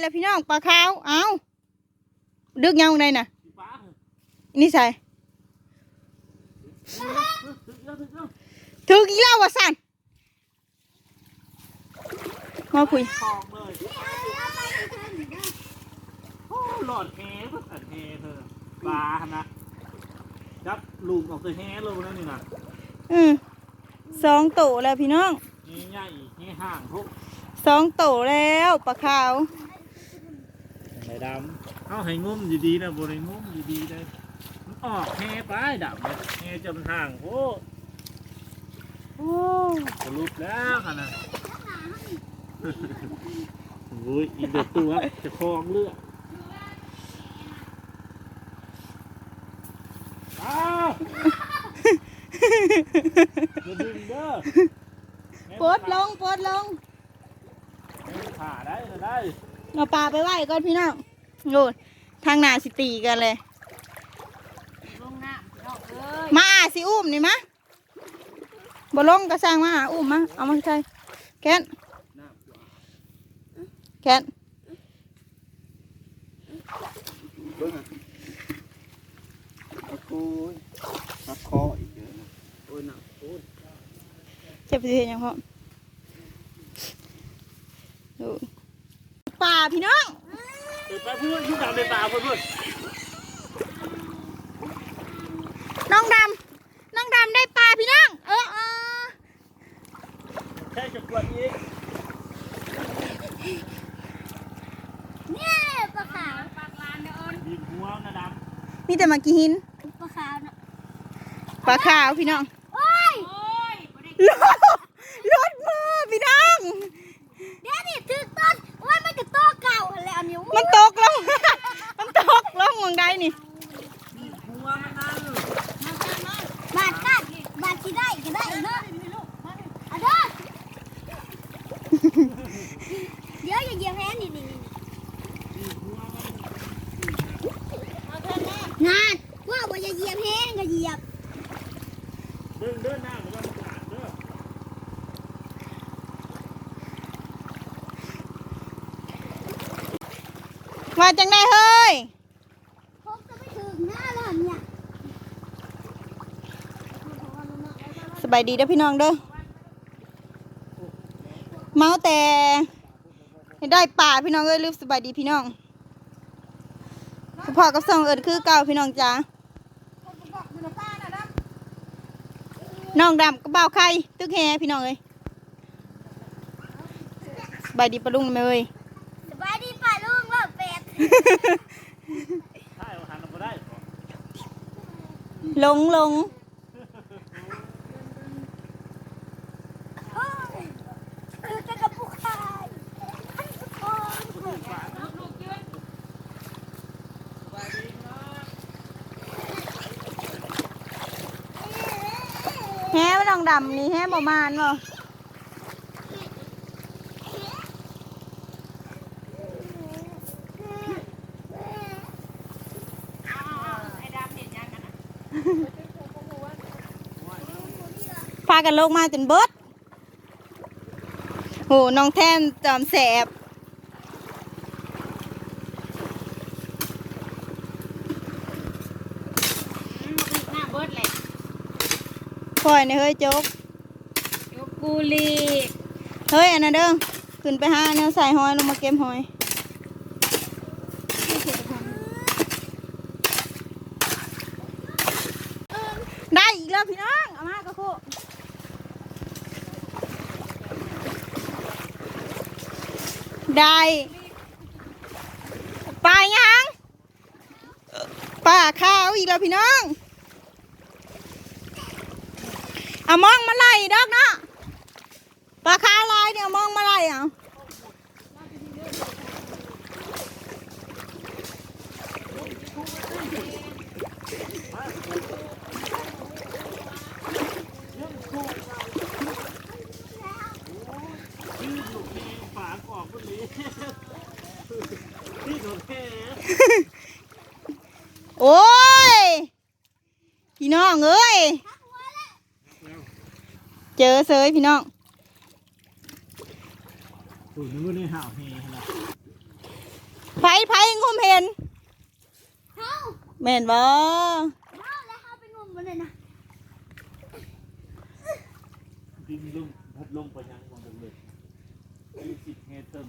แล้วพี่น้องปลาขาว เอาดึกยังไงน่ะป้านี่ใส่ถึกแล้วถึกแล้วถึกอีกแล้ววะสันมาคุยทองเลยโอ้หลอดแฮภาษาแฮเธอปลานะจับลูกออกตัวแฮลงนั่นนี่นะอืมสองโตแล้วพี่น้องแฮใหญ่แฮห่างพวกสองโตแล้วปลาขาวไหน ดำเอาให้งุ้มดีๆนะบริงุ้มดีๆเลยมันออกแฮไปดำเลยแฮจะมันห่างโอ้โอ้สรุปแล้วค่ะนะโอ้ยอีเด็ดตัวจะคลองเลือดอ้าวอย่าดึงเด้อปลดลงปลดลงแม่ขาได้ก็ได้ เอาปลาไปไหว้ก่อนพี่น้อง โน่นทางหนาสิตีกันเลย ลงน้ำพี่น้องเอ้ยมาสิอุ้มนี่มะบ่ลงก็สร้างมาอุ้มมาเอามาใส่แกนแกนเบิ้งอะโอ้โหนักคออีกเยอะนะโอ้ยหนักโอ้ยเจ็บสิเห็นยังพ่อดู ป่าพี่น้องเดี๋ยวไปพูดยุ่งดำในตาพูดพูดน้องดำน้องดำได้ปลาพี่น้องเออเออแค่จะกวดอีกเนี่ยปลาขาวปลาลานเด้อเอิญบีบหัวนะดมีแต่มากี่หินปลาขาวน่ะปลาขาวพี่น้อง โอ้ยโอ้ยบ่ได้ รถรถมือพี่น้อง เดี๋ยวนี่ถึกต้นโอ้ยมันก็โตเก่าหั่นแหล้วนิ้ว มันตกลง มันตกลงมองใดนี่ำบีบหัวมันนั่น บาดกันบาดสิได้ก็ได้เนาะเอาเด้อเดี๋ยวอย่าเหยียบแฮนนี่นี่นี่ บีบหัวมัน นานว่าบ่อย่าเหยียบแฮนก็เหยียบ เดินเดินหน้ามันจะขาดเด้อ ว่าจังได้เฮ้ยพบจะไม่ถึงหน้าแล้วเนี่ยสบายดีเด้อพี่น้องเด้อเมาแต่ให้ได้ป่าพี่น้องเอ้ยรีบสบายดีพี่น้องพอกับสองเอิญคือเก่าพี่น้องจ้าน้องดำกระเป๋าไข่ตึกแฮพี่น้องเอ้ยสบายดีปะลุงไหมเอ้ย สบายดีป่ะลุงเลิกเป็ด ใช่หันมาได้ลงหลงเฮ้ยคือจะกับผู้ชายโอ้ยแฮมันน้องดำนี่แฮบ่มานบ่ พากันลงมาจนเบิดโหน้องแทนจอมแสบหน้าเบิดเลยปล่อยในเฮ้ยโจ๊กยกกูลีเฮ้ยอันนั้นเด้อขึ้นไปหาแนวใส่หอยลงมาเก็บหอย ได้อีกแล้วพี่น้อง เอามากระโค ได้ปลายังปลาข้าวอีกแล้วพี่น้องเอามองมาไล่ดอกเนาะปลาคาลายเนี่ยมองมาไล่เอ ยืดลูกแม่ฝากออกคนนี้นี่โดนแค่ โอ้ย พี่น้องเอ้ย เจอเซยพี่น้องโอ้ยนึกว่าในห่าวแฮนะไผไผงมเห็นเฮ้าแม่นบ่เฮ้าแล้วเขาไปงมมันเลยนะดึงลงพัดลงไปยังมองเด็กๆยี่สิบเมตรเติม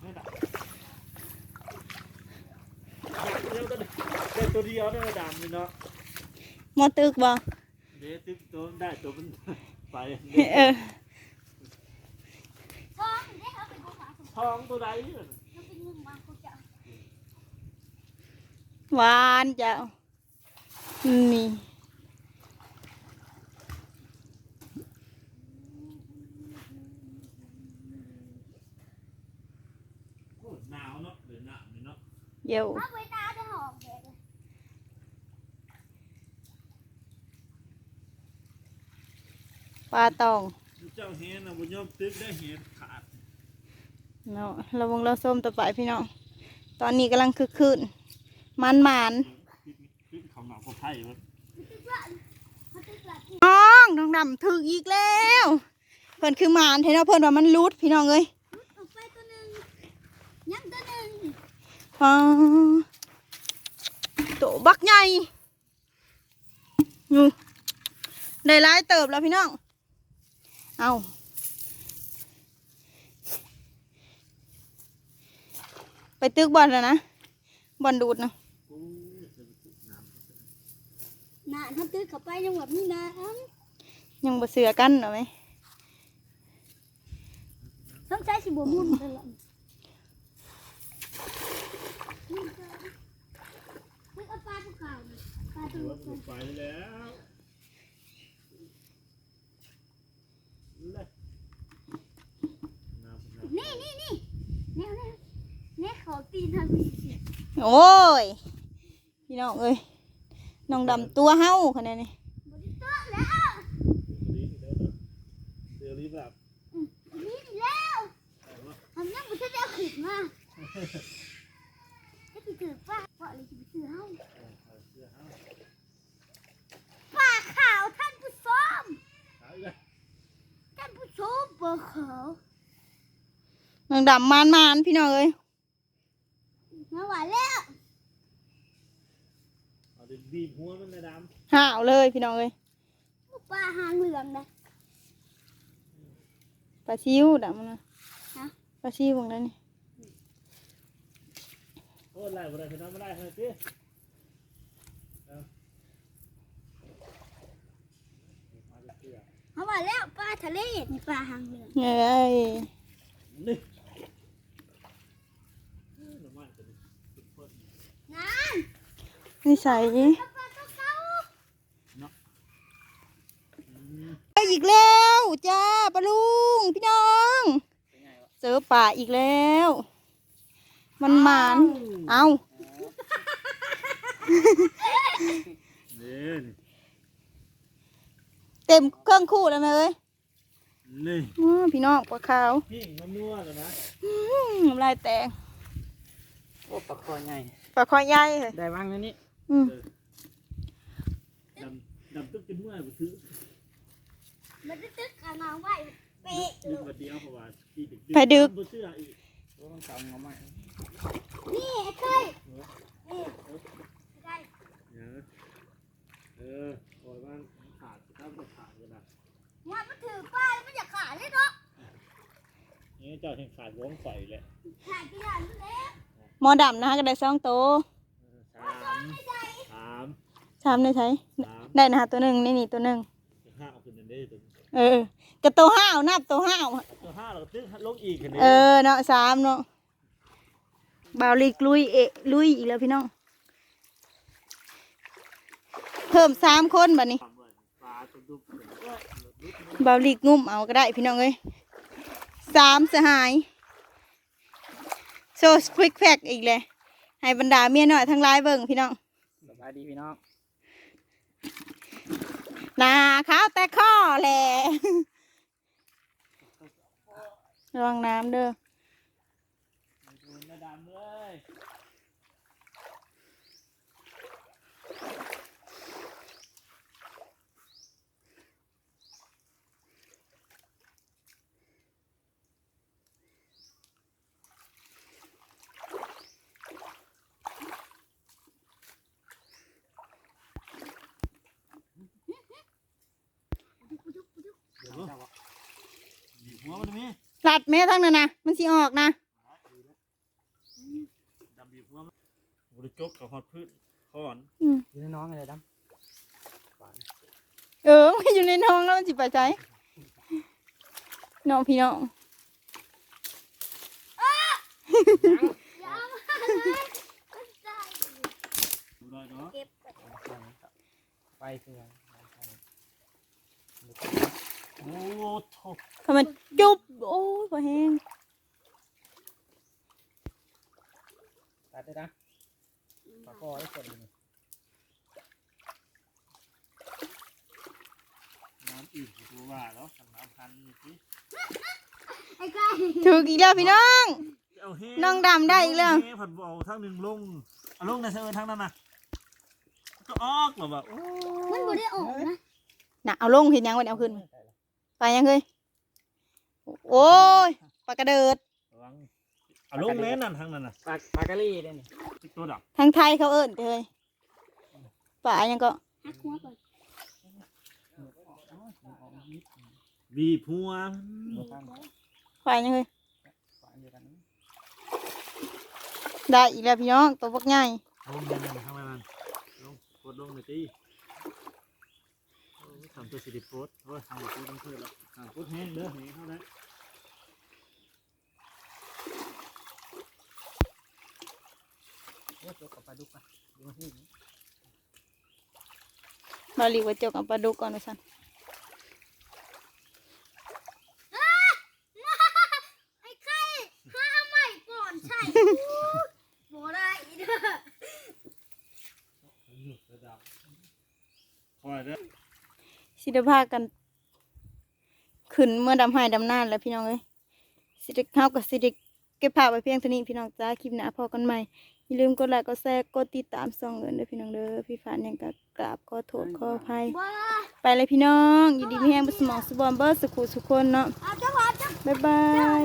ไม่ดับเดี๋ยวก็ได้ ตัวเดียวได้ดำนี่เนาะมอตึกบ่เดี๋ยวตึ๊บตัวมันได้ตัวมันไปเออท้องได้เขาไปงมหาสมทองตัวใดเนี่ยเขาไปงมมาเขาจะหวานเจ้านี่โอ้หนาวเนาะเดือนหนาวนี่เนาะเดี๋ยว เอาไปตาจะหอมแดดเลย ปลาตองเจ้าเห็นนะบุญยอมตึ๊บได้เห็นขาดเนาะระวังเราส้มต่อไปพี่น้องตอนนี้กำลังคึกคืนมันมันๆตึ๊บเขาหนาวเขาไพ่มันตึกละเขาตึกละที่น้องน้องดำถึกอีกแล้วเพิ่นคือหมานเทนาะเพิ่นว่ามันรูดพี่น้องเอ้ยเอาไปตัวหนึ่งยังตัวหนึ่งอ๋อโตบักใหญ่อยู่ได้หลายเติบแล้วพี่น้อง เอาไปตึกบอลแล้วนะบอลดูดนะโอ้ยจะไปตึ๊บน้ำน่ะถ้าตึกเข้าไปยังแบบนี้นะยังบ่เสือกันเหรอไหมต้องใช้สิบมุนตลอดตึกเอาปลาภูเขาน่ะปลาตัวเดี๋ยวนี้มันไปแล้วเลย น้ำน้ำนี่นี่นี่แนวแนวแนวเขาตีนทำมีสิโอ้ย พี่น้องเอ้ย น้องดำตัวเฮาคะแนนนี่บริโตะแล้วลิ้นเดี๋ยวนะเดี๋ยวรีบแบบนี่แล้วแต่ว่าทำยังบุษจะขึ้นมาจะไปถือป้าเพราะอะไรจะไปถือเฮา เอาเสื้อเอา ป้าขาวท่านผู้ชม เอาอีกแล้ว ท่านผู้ชมป้าขาว น้ องดำมานมานๆพี่น้องเอ้ยมาหวานแล้วเอาดิบีบหัวมันนะดห่าวเลยพี่น้องเอ้ยป้าหางเหลืองนะ ปลาซิวดำมันนะฮะ ปลาซิวของนั้นนี่ำโอ้ยไล่บ่ได้พี่น้องไม่ได้เลยสิเอาเอาเสื้อมาหวานแล้วป้าทะเลนี่ป้าหางเหลือง เอ้ยนี่น้ำมันจะได้ติดเพิ่ม นั่นนิสัยป้าป้าตัวเขาอืมไปอีกแล้วจ้าปลาลุงพี่น้องเจอป่าอีกแล้ว มันหมานเอานี่เต็มเครื่องคู่แล้วไหมเอ้ยนี่อ้อพี่น้องปลาขาวพี่มันนัวเลยนะอื้อน้ำลายแตง โอ้ปลาคอใหญ่ปลาคอยใหญ่เลยได้บ้างนะนี่อืมดำดำตึ๊บจนเมื่อยไปซื้อมันจะตึกกันเอาไว้เป๊ะดึงมาเดียวเพราะว่าพี่ดึกไปดึกบ่เชื่ออีกโอ้ต้องจำเอาไหมนี่ไอ้เคยนี่ไอ้เนี่ยนะเออปล่อยมันขาดถ้ามันขาดก็ได้ว่ามันถือป้าแล้วมันอยากขาดเลยเนาะนี่เจ้าแห่งขาดวงไฟแหละขาดกี่อย่างนั่นแหละ หมอดำนะฮะก็ได้สองโตวสามสามสามได้ใช้สามได้นะฮะตัวหนึ่งนี่นี่ตัวหนึ่งห้าเอาขึ้นได้ตัวเออกระตัวห้าวนับตัวห้าวอะตัวห้าเราก็ตึ้งลงอีกคันนี้เออเนาะสามเนาะบาวลิกลุยเอะลุยอีกแล้วพี่น้องเพิ่มสามคนบัดนี้ปลาตัวดุ๊บบาวลิกงุ่มเอาก็ได้พี่น้องเอ้ยสามสหาย โซสควิกแพกอีกเลย ให้บรรดาเมียน้อยทั้งหลายเบิ่งพี่น้องสบายดีพี่น้องหนาขาวแต่ข้อแหละระวังน้ำเด้อ ดู หน้าดำเลยดิมีหลัดแม่ทั้งนั้นนะมันสิออกนะดำบีบหัวมันบริจบกับฮอดพืชคอนอืมอยู่ในน้องอะไรดำเออมันอยู่ในน้องแล้วมันสิไปใจน้องพี่น้องอย่าเอามาเลยมันใจดูได้เนาะเก็บไปไปคือยัง โอ้โถทำไมจุบโอ้ยพอแห้งตัดได้นะปากคอไอ้คนนี้น้ำอีกตัวว่าแล้วสำน้ำพันนี่สิไอ้ไก่ถูกอีกแล้วพี่น้อง เอาเฮ้น้องดำได้อีกแล้ว เฮ้ผัดบอลทั้งหนึ่งลงเอาลงในเซเว่นทั้งนั้นนะก็ออกแบบว่าโอ้มันบ่ได้ออกนะน่ะเอาลงเห็นยังวันเอาขึ้นมาไปยังเคยโอ้ยปลากระเดิดระวังเอาลงแม่นั่นทั้งนั้นน่ะปากปากกะลี่ได้นี่ตัวดับทางไทยเขาเอิ้นเลยปลายังก็หักหัวก่อนบีบหัวบ่ข้ามปลายังเคยปากเดียวกันนี่ได้อีกแล้วพี่น้องตัวพวกใหญ่ลงแม่นั่นทั้งนั้นลงกดลงหน่อยตี ทำตัวสิริโพสโอ้ยทำตัวต้องเพื่อแล้วทำโพสแห้งเด้อแห้งเท่านั้นเดี๋ยวกับปลาดุกนะดูมาที่นี่มาลีกว่าเจกกับปลาดุกก่อนนะสันไอ้ไข่ห้าใหม่ก่อนใช่บ่ได้อีเด้อ คอยเด้อ สิได้พากัน ขึ้นเมื่อดำไห้ดำนานแล้วพี่น้องเอ้ยสิได้เข้ากับสิได้เก็บภาพไว้เพียงเท่านี้พี่น้องจ้าคลิปหน้าพอกันใหม่อย่าลืมกดไลค์กดแชร์กดติดตามส่องเงินด้วยพี่น้องเด้อพี่ฝันยังก็กราบขอโทษขออภัยไปเลยพี่น้องอยู่ดีมีแห้งบุสมองสุบอมเบอร์สุขุสุคนเนาะบ๊ายบาย